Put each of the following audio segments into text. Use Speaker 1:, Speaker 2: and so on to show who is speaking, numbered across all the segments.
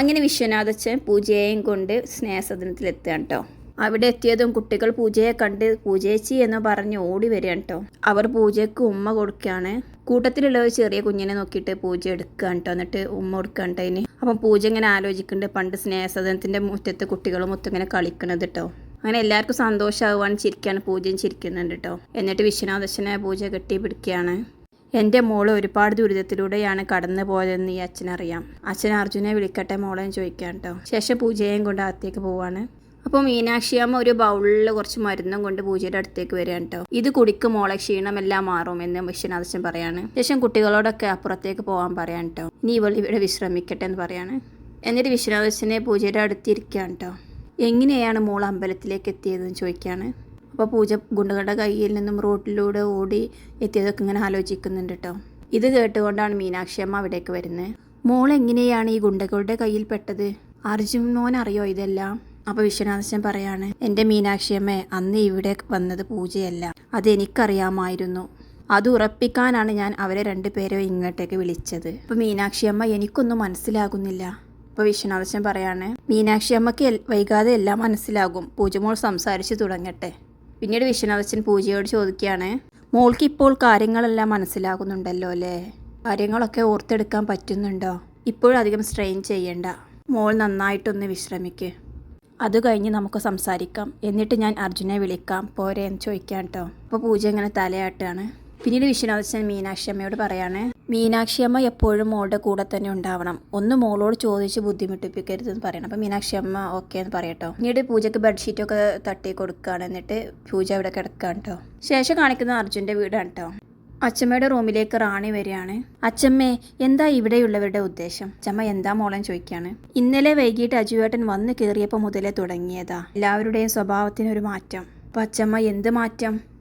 Speaker 1: അങ്ങനെ വിശ്വനാഥച്ചൻ പൂജയെയും കൊണ്ട് സ്നേഹസദനത്തിലെത്തുകയാണ് കേട്ടോ അവിടെ എത്തിയതും കുട്ടികൾ പൂജയെ കണ്ട് പൂജേച്ചി എന്ന് പറഞ്ഞ് ഓടി വരികയാണ് കേട്ടോ അവർ പൂജയ്ക്ക് ഉമ്മ കൊടുക്കുകയാണ്. കൂട്ടത്തിലുള്ള ഒരു ചെറിയ കുഞ്ഞിനെ നോക്കിയിട്ട് പൂജ എടുക്കുകയാണ് കേട്ടോ എന്നിട്ട് ഉമ്മ കൊടുക്കുകയാണ് കേട്ടോ അതിന് അപ്പം പൂജ ഇങ്ങനെ ആലോചിക്കുന്നുണ്ട്. പണ്ട് സ്നേഹസദനത്തിന്റെ മുറ്റത്ത് കുട്ടികളും മൊത്തം ഇങ്ങനെ കളിക്കണത് കേട്ടോ അങ്ങനെ എല്ലാവർക്കും സന്തോഷമാവുകയാണ് ചിരിക്കുകയാണ്. പൂജയും ചിരിക്കുന്നുണ്ട് കേട്ടോ എന്നിട്ട് വിശ്വനാഥശനെ പൂജ കെട്ടി പിടിക്കുകയാണ് എന്റെ മോൾ ഒരുപാട് ദുരിതത്തിലൂടെയാണ് കടന്നു പോയതെന്ന് ഈ അച്ഛനറിയാം. അച്ഛൻ അർജുനെ വിളിക്കട്ടെ മോളെ എന്ന് ചോദിക്കാൻ കേട്ടോ. ശേഷം പൂജയെയും കൊണ്ട് അകത്തേക്ക് പോവാണ്. അപ്പോൾ മീനാക്ഷിയമ്മ ഒരു ബൗളിൽ കുറച്ച് മരുന്നും കൊണ്ട് പൂജയുടെ അടുത്തേക്ക് വരികയാണ് കേട്ടോ. ഇത് കുടിക്കും മോളെ ക്ഷീണമെല്ലാം മാറും എന്ന് വിശ്വനാഥൻ പറയാണ്. ശേഷം കുട്ടികളോടൊക്കെ അപ്പുറത്തേക്ക് പോകാൻ പറയാൻ കേട്ടോ. നീ ഇവൾ ഇവിടെ വിശ്രമിക്കട്ടെ എന്ന് പറയാണ്. എന്നിട്ട് വിശ്വനാഥനെ പൂജയുടെ അടുത്തിരിക്കുകയാണ് കേട്ടോ. എങ്ങനെയാണ് മോൾ അമ്പലത്തിലേക്ക് എത്തിയതെന്ന് ചോദിക്കുകയാണ്. അപ്പോൾ പൂജ ഗുണ്ടകളുടെ കയ്യിൽ നിന്നും റോട്ടിലൂടെ ഓടി എത്തിയതൊക്കെ ഇങ്ങനെ ആലോചിക്കുന്നുണ്ട് കേട്ടോ ഇത് കേട്ടുകൊണ്ടാണ് മീനാക്ഷി അമ്മ അവിടേക്ക് വരുന്നത് മോൾ എങ്ങനെയാണ് ഈ ഗുണ്ടകളുടെ കയ്യിൽ പെട്ടത്? അർജുൻ മോൻ അറിയോ ഇതെല്ലാം? അപ്പോൾ വിശ്വനാഥൻ പറയാണ് എന്റെ മീനാക്ഷി അമ്മ അന്ന് ഇവിടെ വന്നത് പൂജയല്ല. അത് എനിക്കറിയാമായിരുന്നു. അത് ഉറപ്പിക്കാനാണ് ഞാൻ അവരെ രണ്ടുപേരെ ഇങ്ങോട്ടേക്ക് വിളിച്ചത്. മീനാക്ഷി അമ്മ എനിക്കൊന്നും മനസ്സിലാകുന്നില്ല. അപ്പോൾ വിശ്വനാഥൻ പറയാണ് മീനാക്ഷി അമ്മയ്ക്ക് എൽ- വൈകാതെ എല്ലാം മനസ്സിലാകും. പൂജമോൾ സംസാരിച്ചു തുടങ്ങട്ടെ. പിന്നീട് വിശ്വനാഥൻ പൂജയോട് ചോദിക്കുകയാണ് മോൾക്ക് ഇപ്പോൾ കാര്യങ്ങളെല്ലാം മനസ്സിലാകുന്നുണ്ടല്ലോ അല്ലേ? കാര്യങ്ങളൊക്കെ ഓർത്തെടുക്കാൻ പറ്റുന്നുണ്ടോ? ഇപ്പോഴധികം സ്ട്രെയിൻ ചെയ്യണ്ട. മോൾ നന്നായിട്ടൊന്ന് വിശ്രമിക്ക്. അത് കഴിഞ്ഞ് നമുക്ക് സംസാരിക്കാം. എന്നിട്ട് ഞാൻ അർജുനെ വിളിക്കാം. പോരെ എന്ന് ചോദിക്കാം കേട്ടോ അപ്പോൾ പൂജ ഇങ്ങനെ തലയാട്ടാണ്. പിന്നീട് വിശ്വനാഥൻ മീനാക്ഷി അമ്മയോട് പറയാണ് മീനാക്ഷി അമ്മ എപ്പോഴും മോളുടെ കൂടെ തന്നെ ഉണ്ടാവണം. ഒന്ന് മോളോട് ചോദിച്ച് ബുദ്ധിമുട്ടിപ്പിക്കരുതെന്ന് പറയണം. അപ്പം മീനാക്ഷി അമ്മ ഓക്കെ എന്ന് പറയട്ടോ പിന്നീട് പൂജയ്ക്ക് ബെഡ്ഷീറ്റൊക്കെ തട്ടി കൊടുക്കുകയാണ് എന്നിട്ട് പൂജ ഇവിടെ കിടക്കുകയാണ് കേട്ടോ. ശേഷം കാണിക്കുന്നത് അർജുന്റെ വീടാണ് കേട്ടോ. അച്ചമ്മയുടെ റൂമിലേക്ക് റാണി വരികയാണ്. അച്ചമ്മേ എന്താ ഇവിടെയുള്ളവരുടെ ഉദ്ദേശം? അച്ചമ്മ എന്താ മോളെ ചോദിക്കുകയാണ്. ഇന്നലെ വൈകിട്ട് അജുവേട്ടൻ വന്ന് കയറിയപ്പോൾ മുതലേ തുടങ്ങിയതാ. എല്ലാവരുടെയും സ്വഭാവത്തിനൊരു മാറ്റം. അപ്പം അച്ചമ്മ എന്ത് മാറ്റം?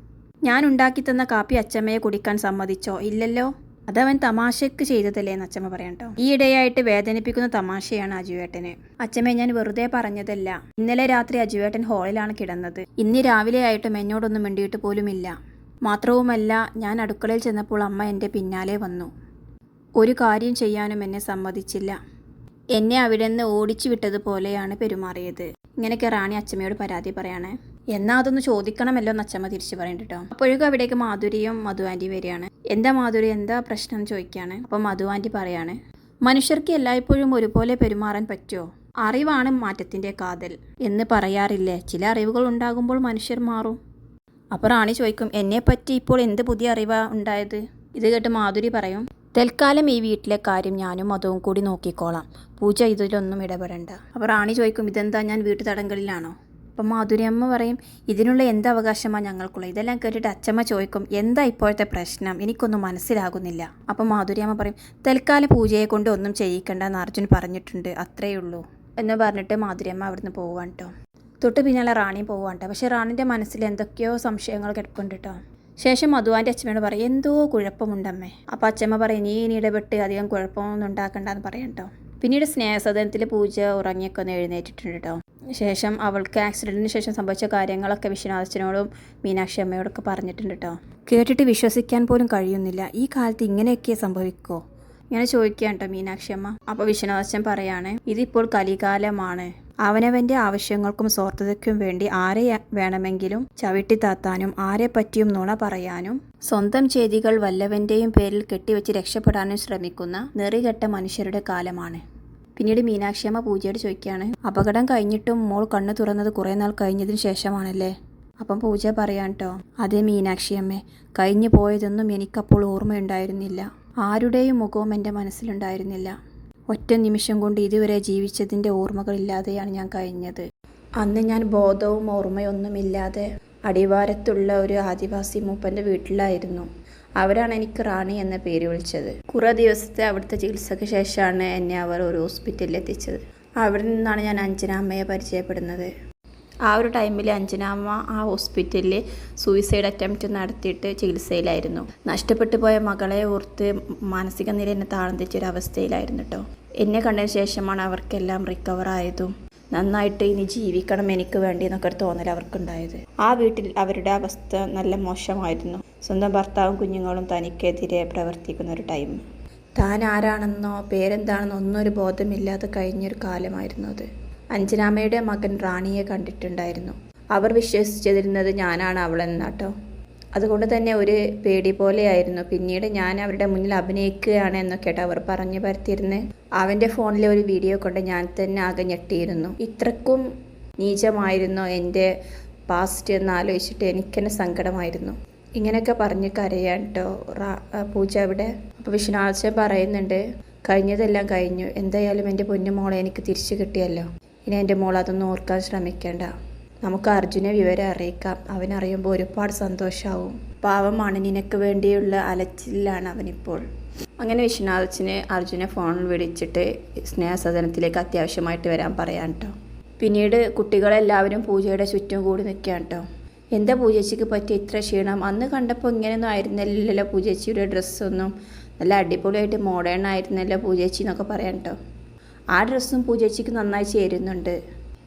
Speaker 1: ഞാൻ ഉണ്ടാക്കി തന്ന കാപ്പി അച്ചമ്മയെ കുടിക്കാൻ സമ്മതിച്ചോ? ഇല്ലല്ലോ. അതവൻ തമാശക്ക് ചെയ്തതല്ലേന്ന് അച്ചമ്മ പറയാം കേട്ടോ ഈയിടെയായിട്ട് വേദനിപ്പിക്കുന്ന തമാശയാണ് അജുവേട്ടന്. അച്ചമ്മ ഞാൻ വെറുതെ പറഞ്ഞതല്ല. ഇന്നലെ രാത്രി അജുവേട്ടൻ ഹോളിലാണ് കിടന്നത്. ഇന്ന് രാവിലെ ആയിട്ടും എന്നോടൊന്നും മിണ്ടിയിട്ട് പോലുമില്ല. മാത്രവുമല്ല ഞാൻ അടുക്കളയിൽ ചെന്നപ്പോൾ അമ്മ എന്റെ പിന്നാലെ വന്നു. ഒരു കാര്യം ചെയ്യാനും എന്നെ സമ്മതിച്ചില്ല. എന്നെ അവിടെ നിന്ന് ഓടിച്ചു വിട്ടതുപോലെയാണ് പെരുമാറിയത്. ഇങ്ങനെയൊക്കെ റാണി അച്ചമ്മയോട് പരാതി പറയാണ്. എന്നാ അതൊന്ന് ചോദിക്കണമല്ലോ എന്ന് അച്ചമ്മ തിരിച്ചു പറയുന്നുണ്ട് കേട്ടോ. അപ്പോഴേക്കും അവിടേക്ക് മാധുരിയും മധു ആന്റി വരികയാണ്. എന്താ മാധുരി എന്താ പ്രശ്നം എന്ന് ചോദിക്കുകയാണ് അപ്പോൾ മധു ആന്റി പറയാണ് മനുഷ്യർക്ക് എല്ലായ്പ്പോഴും ഒരുപോലെ പെരുമാറാൻ പറ്റുമോ? അറിവാണ് മാറ്റത്തിന്റെ കാതൽ. എന്ന് പറയാറില്ലേ? ചില അറിവുകൾ ഉണ്ടാകുമ്പോൾ മനുഷ്യർ മാറും. അപ്പോൾ റാണി ചോദിക്കും എന്നെ പറ്റി ഇപ്പോൾ എന്ത് പുതിയ അറിവാ ഉണ്ടായത്? ഇത് കേട്ട് മാധുരി പറയും തൽക്കാലം ഈ വീട്ടിലെ കാര്യം ഞാനും മതവും കൂടി നോക്കിക്കോളാം. പൂജ ഇതിലൊന്നും ഇടപെടണ്ട. അപ്പോൾ റാണി ചോദിക്കും ഇതെന്താ? ഞാൻ വീട്ടു തടങ്കലിലാണോ അപ്പം മാധുരി അമ്മ പറയും ഇതിനുള്ള എന്ത് അവകാശമാണ് ഞങ്ങൾക്കുള്ളത് ഇതെല്ലാം കേട്ടിട്ട് അച്ചമ്മ ചോദിക്കും എന്താ ഇപ്പോഴത്തെ പ്രശ്നം? എനിക്കൊന്നും മനസ്സിലാകുന്നില്ല. അപ്പം മാധുരി അമ്മ പറയും തൽക്കാല പൂജയെ കൊണ്ട് ഒന്നും ചെയ്യിക്കണ്ട എന്ന് അർജുൻ പറഞ്ഞിട്ടുണ്ട് അത്രയേ ഉള്ളൂ. എന്ന് പറഞ്ഞിട്ട് മാധുരി അമ്മ അവിടുന്ന് പോവാൻ കേട്ടോ തൊട്ട് പിന്നാലെ റാണി പോവാൻ കേട്ടോ പക്ഷേ റാണിന്റെ മനസ്സിൽ എന്തൊക്കെയോ സംശയങ്ങൾ കിടപ്പുണ്ട് കേട്ടോ ശേഷം മധുവാന്റെ അച്ഛമ്മയോട് പറയും എന്തോ കുഴപ്പമുണ്ടമ്മേ. അപ്പോൾ അച്ഛമ്മ പറയും നീ ഇനി ഇടപെട്ട് അധികം കുഴപ്പമൊന്നും ഉണ്ടാക്കണ്ടെന്ന് പറയാം കേട്ടോ പിന്നീട് സ്നേഹസദനത്തിൽ പൂജ ഉറങ്ങിയൊക്കെ ഒന്ന് എഴുന്നേറ്റിട്ടുണ്ട് കേട്ടോ ശേഷം അവൾക്ക് ആക്സിഡന്റിന് ശേഷം സംഭവിച്ച കാര്യങ്ങളൊക്കെ വിശ്വനാഥനോടും മീനാക്ഷി അമ്മയോടൊക്കെ പറഞ്ഞിട്ടുണ്ട് കേട്ടോ കേട്ടിട്ട് വിശ്വസിക്കാൻ പോലും കഴിയുന്നില്ല. ഈ കാലത്ത് ഇങ്ങനെയൊക്കെ സംഭവിക്കുമോ ഇങ്ങനെ ചോദിക്കുകയാണ് കേട്ടോ മീനാക്ഷി അമ്മ. അപ്പോൾ വിശ്വനാഥൻ പറയാണ് ഇതിപ്പോൾ കലികാലമാണ്. അവനവന്റെ ആവശ്യങ്ങൾക്കും സ്വാർത്ഥതയ്ക്കും വേണ്ടി ആരെ വേണമെങ്കിലും ചവിട്ടിത്താത്താനും ആരെ പറ്റിയും നുണ പറയാനും സ്വന്തം ചെയ്തികൾ വല്ലവന്റെയും പേരിൽ കെട്ടിവെച്ച് രക്ഷപ്പെടാനും ശ്രമിക്കുന്ന നെറികെട്ട മനുഷ്യരുടെ കാലമാണ്. പിന്നീട് മീനാക്ഷിയമ്മ പൂജയോട് ചോദിക്കുകയാണ് അപകടം കഴിഞ്ഞിട്ടും മോൾ കണ്ണു തുറന്നത് കുറേ നാൾ കഴിഞ്ഞതിന് ശേഷമാണല്ലേ? അപ്പം പൂജ പറയാൻ കേട്ടോ അതേ മീനാക്ഷിയമ്മേ കഴിഞ്ഞു പോയതൊന്നും എനിക്കപ്പോൾ ഓർമ്മയുണ്ടായിരുന്നില്ല. ആരുടെയും മുഖവും എന്റെ മനസ്സിലുണ്ടായിരുന്നില്ല. ഒറ്റ നിമിഷം കൊണ്ട് ഇതുവരെ ജീവിച്ചതിന്റെ ഓർമ്മകളില്ലാതെയാണ് ഞാൻ കഴിഞ്ഞത്. അന്ന് ഞാൻ ബോധവും ഓർമ്മയൊന്നുമില്ലാതെ അടിവാരത്തുള്ള ഒരു ആദിവാസി മൂപ്പന്റെ വീട്ടിലായിരുന്നു. അവരാണ് എനിക്ക് റാണി എന്ന പേര് വിളിച്ചത്. കുറേ ദിവസത്തെ അവിടുത്തെ ചികിത്സയ്ക്ക് ശേഷമാണ് എന്നെ അവർ ഒരു ഹോസ്പിറ്റലിൽ എത്തിച്ചത് അവിടെ നിന്നാണ് ഞാൻ അഞ്ജനാമ്മയെ പരിചയപ്പെടുന്നത്. ആ ഒരു ടൈമിൽ അഞ്ജനാമ്മ ആ ഹോസ്പിറ്റലിൽ സൂയിസൈഡ് അറ്റംപ്റ്റ് നടത്തിയിട്ട് ചികിത്സയിലായിരുന്നു. നഷ്ടപ്പെട്ടു പോയ മകളെ ഓർത്ത് മാനസിക നില എന്നെ താഴ്ന്നിച്ചൊരു അവസ്ഥയിലായിരുന്നു കേട്ടോ എന്നെ കണ്ടതിന് ശേഷമാണ് അവർക്കെല്ലാം റിക്കവർ ആയതും. നന്നായിട്ട് ഇനി ജീവിക്കണം എനിക്ക് വേണ്ടി എന്നൊക്കെ ഒരു തോന്നൽ അവർക്കുണ്ടായത്. ആ വീട്ടിൽ അവരുടെ അവസ്ഥ നല്ല മോശമായിരുന്നു. സ്വന്തം ഭർത്താവും കുഞ്ഞുങ്ങളും തനിക്കെതിരെ പ്രവർത്തിക്കുന്ന ഒരു ടൈം താൻ ആരാണെന്നോ പേരെന്താണെന്നോ ഒന്നും ഒരു ബോധമില്ലാതെ കഴിഞ്ഞൊരു കാലമായിരുന്നു അത്. അഞ്ജനാമയുടെ മകൻ റാണിയെ കണ്ടിട്ടുണ്ടായിരുന്നു. അവർ വിശ്വസിച്ചിരുന്നത് ഞാനാണ് അവളെന്നാട്ടോ. അതുകൊണ്ട് തന്നെ ഒരു പേടി പോലെയായിരുന്നു. പിന്നീട് ഞാൻ അവരുടെ മുന്നിൽ അഭിനയിക്കുകയാണ് എന്നൊക്കെയായിട്ട് അവർ പറഞ്ഞു പരത്തിയിരുന്നത് അവന്റെ ഫോണിലെ ഒരു വീഡിയോ കൊണ്ട് ഞാൻ തന്നെ ആകെ ഞെട്ടിയിരുന്നു. ഇത്രക്കും നീചമായിരുന്നു എന്റെ പാസ്റ്റ് എന്ന് ആലോചിച്ചിട്ട് എനിക്കെന്നെ സങ്കടമായിരുന്നു. ഇങ്ങനെയൊക്കെ പറഞ്ഞ് കരയാൻ കേട്ടോ പൂജ അവിടെ. അപ്പോൾ വിഷ്ണുവാഴ്ച പറയുന്നുണ്ട് കഴിഞ്ഞതെല്ലാം കഴിഞ്ഞു. എന്തായാലും എന്റെ പൊന്നു മോളെ എനിക്ക് തിരിച്ചു കിട്ടിയല്ലോ. ഇനി എന്റെ മോൾ അതൊന്നും ഓർക്കാൻ ശ്രമിക്കേണ്ട. നമുക്ക് അർജുനെ വിവരം അറിയിക്കാം. അവനറിയുമ്പോൾ ഒരുപാട് സന്തോഷമാവും പാവമാണ് നിനക്ക് വേണ്ടിയുള്ള അലച്ചിലാണ് അവനിപ്പോൾ. അങ്ങനെ വിശ്വനാഥിന് അർജുനെ ഫോണിൽ വിളിച്ചിട്ട് സ്നേഹസദനത്തിലേക്ക് അത്യാവശ്യമായിട്ട് വരാൻ പറയാൻ കേട്ടോ പിന്നീട് കുട്ടികളെല്ലാവരും പൂജയുടെ ചുറ്റും കൂടി നിൽക്കാൻ കേട്ടോ എന്താ പൂജച്ചിക്ക് പറ്റിയ ഇത്ര ക്ഷീണം? അന്ന് കണ്ടപ്പോൾ ഇങ്ങനെയൊന്നും ആയിരുന്നില്ലല്ലോ പൂജച്ചിയുടെ ഡ്രസ്സൊന്നും നല്ല അടിപൊളിയായിട്ട് മോഡേൺ ആയിരുന്നല്ലോ പൂജച്ചി എന്നൊക്കെ പറയാം കേട്ടോ ആ ഡ്രസ്സും പൂജച്ചിക്ക് നന്നായി ചേരുന്നുണ്ട്.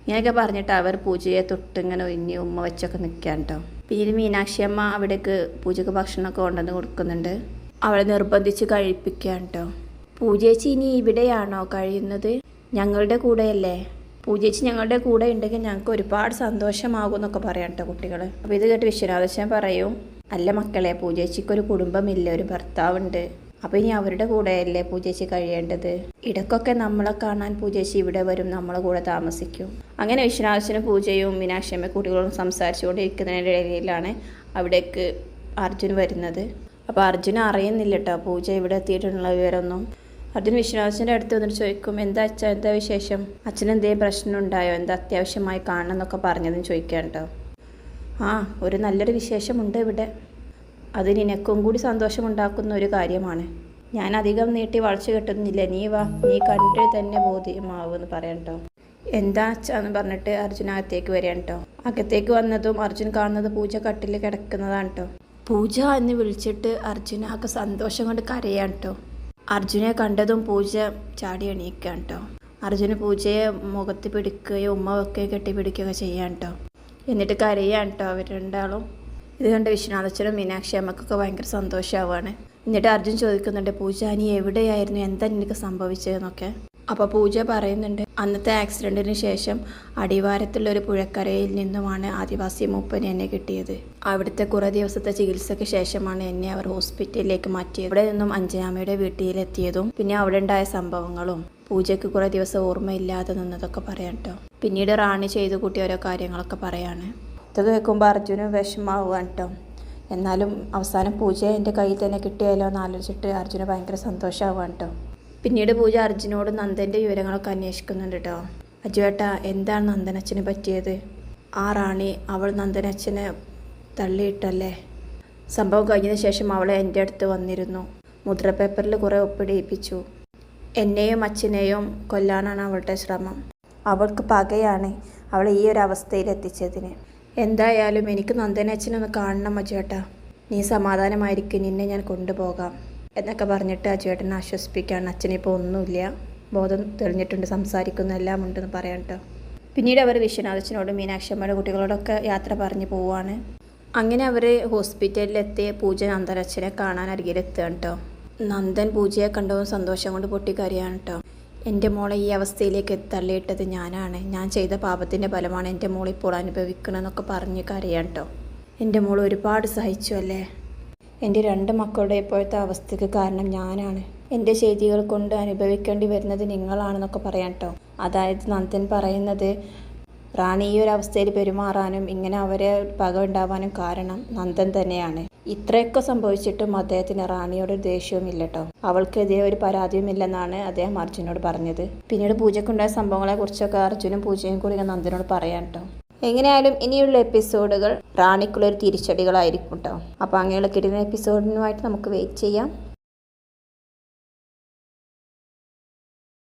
Speaker 1: ഇങ്ങനെയൊക്കെ പറഞ്ഞിട്ട് അവർ പൂജയെ തൊട്ടിങ്ങനെ ഒഴിഞ്ഞ് ഉമ്മ വെച്ചൊക്കെ നിൽക്കാൻ കേട്ടോ പിന്നീട് മീനാക്ഷി അമ്മ അവിടേക്ക് പൂജക്ക് ഭക്ഷണമൊക്കെ കൊണ്ടുവന്ന് കൊടുക്കുന്നുണ്ട്. അവളെ നിർബന്ധിച്ച് കഴിപ്പിക്കാൻ കേട്ടോ പൂജേച്ചി ഇനി ഇവിടെയാണോ കഴിയുന്നത്? ഞങ്ങളുടെ കൂടെയല്ലേ? പൂജേച്ചി ഞങ്ങളുടെ കൂടെ ഉണ്ടെങ്കിൽ ഞങ്ങൾക്ക് ഒരുപാട് സന്തോഷമാകും എന്നൊക്കെ പറയാം കേട്ടോ കുട്ടികൾ അപ്പോൾ ഇത് കേട്ട് വിശ്വനാഥശൻ പറയും അല്ല മക്കളെ പൂജേച്ചിക്ക് ഒരു കുടുംബമില്ല ഒരു ഭർത്താവുണ്ട്. അപ്പോൾ ഇനി അവരുടെ കൂടെയല്ലേ പൂജേച്ചി കഴിയേണ്ടത്? ഇടയ്ക്കൊക്കെ നമ്മളെ കാണാൻ പൂജേശി ഇവിടെ വരും നമ്മളെ കൂടെ താമസിക്കും. അങ്ങനെ വിശ്വനാഥനും പൂജയും മീനാക്ഷിയമ്മ കുട്ടികളും സംസാരിച്ചുകൊണ്ടിരിക്കുന്നതിന്റെ ഇടയിലാണ് അവിടേക്ക് അർജുൻ വരുന്നത്. അപ്പോൾ അർജുൻ അറിയുന്നില്ല കേട്ടോ പൂജ ഇവിടെ എത്തിയിട്ടുള്ള വിവരമൊന്നും. അർജുൻ വിശ്വനാഥന്റെ അടുത്ത് വന്നിട്ട് ചോദിക്കും എന്താ അച്ഛൻ എന്താ വിശേഷം? അച്ഛന് എന്തെങ്കിലും പ്രശ്നം ഉണ്ടായോ എന്താ അത്യാവശ്യമായി കാണണം എന്നൊക്കെ പറഞ്ഞതെന്ന് ചോദിക്കാൻ കേട്ടോ ആ ഒരു നല്ലൊരു വിശേഷമുണ്ട് ഇവിടെ. അത് നിനക്കും കൂടി സന്തോഷമുണ്ടാക്കുന്ന ഒരു കാര്യമാണ്. ഞാൻ അധികം നീട്ടി വളച്ചു കെട്ടുന്നില്ല. നീ വാ. നീ കണ്ടേ തന്നെ ബോധ്യമാവുമെന്ന് പറയാം കേട്ടോ എന്താ അച്ഛാന്ന് പറഞ്ഞിട്ട് അർജുൻ അകത്തേക്ക് വരികയാണ് കേട്ടോ അകത്തേക്ക് വന്നതും അർജുൻ കാണുന്നത് പൂജ കട്ടിൽ കിടക്കുന്നതാണ് കേട്ടോ പൂജ എന്ന് വിളിച്ചിട്ട് അർജുന ആകെ സന്തോഷം കൊണ്ട് കരയാണ് കേട്ടോ അർജുനെ കണ്ടതും പൂജ ചാടി എണീക്കുകയാണ് കേട്ടോ അർജുന് പൂജയെ മുഖത്ത് പിടിക്കുകയും ഉമ്മ വെക്കുകയോ കെട്ടിപ്പിടിക്കുകയോ ചെയ്യാൻ കേട്ടോ എന്നിട്ട് കരയാണ് കേട്ടോ അവർ രണ്ടാളും ഇത് കണ്ട് വിശ്വനാഥച്ചനും മീനാക്ഷി അമ്മക്കൊക്കെ ഭയങ്കര സന്തോഷമാവാണ് എന്നിട്ട് അർജുൻ ചോദിക്കുന്നുണ്ട് പൂജ നീ എവിടെയായിരുന്നു? എന്താ നിനക്ക് സംഭവിച്ചതെന്നൊക്കെ? അപ്പോൾ പൂജ പറയുന്നുണ്ട് അന്നത്തെ ആക്സിഡന്റിന് ശേഷം അടിവാരത്തുള്ള ഒരു പുഴക്കരയിൽ നിന്നുമാണ് ആദിവാസി മൂപ്പന് എന്നെ കിട്ടിയത്. അവിടുത്തെ കുറേ ദിവസത്തെ ചികിത്സയ്ക്ക് ശേഷമാണ് എന്നെ അവർ ഹോസ്പിറ്റലിലേക്ക് മാറ്റിയത്. അവിടെ നിന്നും അഞ്ജനാമയുടെ വീട്ടിലെത്തിയതും പിന്നെ അവിടെ ഉണ്ടായ സംഭവങ്ങളും. പൂജയ്ക്ക് കുറേ ദിവസം ഓർമ്മയില്ലാതെ നിന്നതൊക്കെ പറയാം കേട്ടോ പിന്നീട് റാണി ചെയ്തു കൂട്ടിയ ഓരോ കാര്യങ്ങളൊക്കെ പറയാണ്. ഇത് കേൾക്കുമ്പോൾ അർജുന് വിഷമാവുകയാണ് കേട്ടോ എന്നാലും അവസാനം പൂജ എന്റെ കയ്യിൽ തന്നെ കിട്ടിയാലോ എന്ന് ആലോചിച്ചിട്ട് അർജുന് ഭയങ്കര സന്തോഷമാവുകയാണ് കേട്ടോ പിന്നീട് പൂജ അർജുനോട് നന്ദന്റെ വിവരങ്ങളൊക്കെ അന്വേഷിക്കുന്നുണ്ട് കേട്ടോ അജുവേട്ട എന്താണ് നന്ദനച്ഛന് പറ്റിയത്? ആ റാണി അവൾ നന്ദനച്ഛനെ തള്ളിയിട്ടല്ലേ? സംഭവം കഴിഞ്ഞതിന് ശേഷം അവളെ എന്റെ അടുത്ത് വന്നിരുന്നു. മുദ്ര പേപ്പറിൽ കുറേ ഒപ്പിടിയിപ്പിച്ചു. എന്നെയും അച്ഛനെയും കൊല്ലാനാണ് അവളുടെ ശ്രമം. അവൾക്ക് പകയാണ് അവളെ ഈ ഒരു അവസ്ഥയിൽ എത്തിച്ചതിന് എന്തായാലും എനിക്ക് നന്ദനച്ഛനൊന്ന് കാണണം അജുവേട്ടാ. നീ സമാധാനമായിരിക്കും നിന്നെ ഞാൻ കൊണ്ടുപോകാം. എന്നൊക്കെ പറഞ്ഞിട്ട് അജുവേട്ടനെ ആശ്വസിപ്പിക്കാൻ അച്ഛനിപ്പോൾ ഒന്നുമില്ല. ബോധം തെളിഞ്ഞിട്ടുണ്ട് സംസാരിക്കുന്ന എല്ലാം ഉണ്ടെന്ന് പറയാം കേട്ടോ. പിന്നീട് അവർ വിശ്വനാഥച്ചനോടും മീനാക്ഷമ്മയുടെ കുട്ടികളോടൊക്കെ യാത്ര പറഞ്ഞു പോവുകയാണ് അങ്ങനെ അവർ ഹോസ്പിറ്റലിലെത്തിയ പൂജ നന്ദനച്ഛനെ കാണാൻ അരികിലെത്തുകയാണ് കേട്ടോ. നന്ദൻ പൂജയെ കണ്ടതും സന്തോഷം കൊണ്ട് പൊട്ടിക്കറിയാണ് കേട്ടോ. എന്റെ മോളെ ഈ അവസ്ഥയിലേക്ക് തള്ളിയിട്ടത് ഞാനാണ്. ഞാൻ ചെയ്ത പാപത്തിന്റെ ഫലമാണ് എന്റെ മോൾ ഇപ്പോൾ അനുഭവിക്കണമെന്നൊക്കെ പറഞ്ഞ് കരയാൻ കേട്ടോ എന്റെ മോൾ ഒരുപാട് സഹിച്ചു അല്ലേ? എന്റെ രണ്ട് മക്കളുടെ ഇപ്പോഴത്തെ അവസ്ഥയ്ക്ക് കാരണം ഞാനാണ്. എന്റെ ചെയ്തികൾ കൊണ്ട് അനുഭവിക്കേണ്ടി വരുന്നത് നിങ്ങളാണെന്നൊക്കെ പറയാം കേട്ടോ അതായത് നന്ദൻ പറയുന്നത് റാണി ഈ ഒരു അവസ്ഥയിൽ പെരുമാറാനും ഇങ്ങനെ അവരെ പക ഉണ്ടാവാനും കാരണം നന്ദൻ തന്നെയാണ്. ഇത്രയൊക്കെ സംഭവിച്ചിട്ടും അദ്ദേഹത്തിന് റാണിയോട് ദേഷ്യവും ഇല്ല കേട്ടോ അവൾക്കെതിരെ ഒരു പരാതിയും ഇല്ലെന്നാണ് അദ്ദേഹം അർജുനോട് പറഞ്ഞത്. പിന്നീട് പൂജയ്ക്കുണ്ടായ സംഭവങ്ങളെ കുറിച്ചൊക്കെ അർജുനും പൂജയും കൂടി നന്ദനോട് പറയാൻ കേട്ടോ എങ്ങനെയായാലും ഇനിയുള്ള എപ്പിസോഡുകൾ റാണിക്കുള്ളൊരു തിരിച്ചടികളായിരിക്കും കേട്ടോ അപ്പോൾ അങ്ങനെയുള്ള കിട്ടുന്ന എപ്പിസോഡിനുമായിട്ട് നമുക്ക് വെയിറ്റ് ചെയ്യാം.